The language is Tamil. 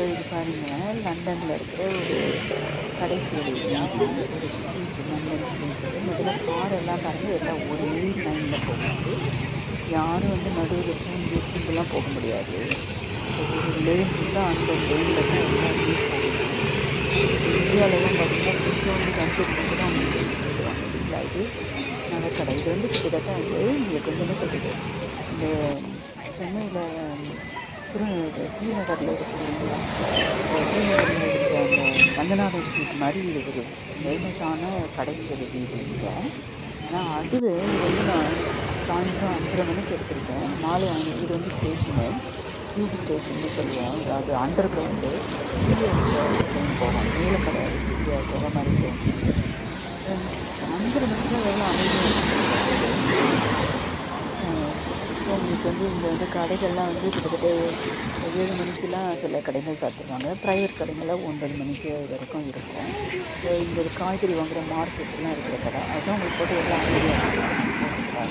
இருக்குது இது பாருங்கள் லண்டனில் இருக்கிற ஒரு கடைத்தெரு ஒரு ஸ்ட்ரீட் லண்டன் ஸ்ட்ரீட் முதல்ல காரெல்லாம் பாருங்கள் எல்லாம் ஒரே லைனில் போகுது. யாரும் வந்து நடுவில் பூந்து பூந்துலாம் போக முடியாது. ஒரு லேன் ஃபுல்லாக அந்த லேனில் தான் எல்லாருமே போகுது இந்தியாவிலலாம் பார்த்தீங்கன்னா கொஞ்சோண்டு கன்சல்ட் பண்ணி தான் அவங்க போடுவாங்க இல்லைங்களா இது நகைக்கடை இது வந்து கிட்டத்தட்ட வந்து உங்களுக்கு வந்து என்ன சொல்கிறது இந்த சென்னையில் திரு டி இருக்கிற டி இருக்கிற அந்த ரங்கநாதன் ஸ்ட்ரீட் மாதிரி இது ஒரு ஃபேமஸான கடைங்கிறது வீடு இல்லை ஆனால் அதுவே இது வந்து நான் சாயந்தரம் அஞ்சரை மணிக்கு எடுத்திருக்கேன். மாலை ஐந்து இது வந்து ஸ்டேஷனு. டியூப் ஸ்டேஷன்னு சொல்லுவோம் அதாவது அண்டர் கிரவுண்டு கீழே ட்ரெயின் போகும் மேலே கிடையாது போகிற மாதிரி ட்ரெயின் அஞ்சரை மணிக்கு வேலை அமைதியாக ஸோ உங்களுக்கு வந்து இந்த வந்து கடைகள்லாம் வந்து கிட்டத்தட்ட ஏழு மணிக்கெலாம் சில கடைகள் சாப்பிடுவாங்க ப்ரைவேட் கடைகளில் ஒன்பது மணிக்கு வரைக்கும் இருக்கும். ஸோ இந்த காய்கறி வாங்குகிற மார்க்கெட்லாம் இருக்கிற கடை. அதுதான் உங்களுக்கு போட்டு எல்லாம் அமைதியாக இருக்கும்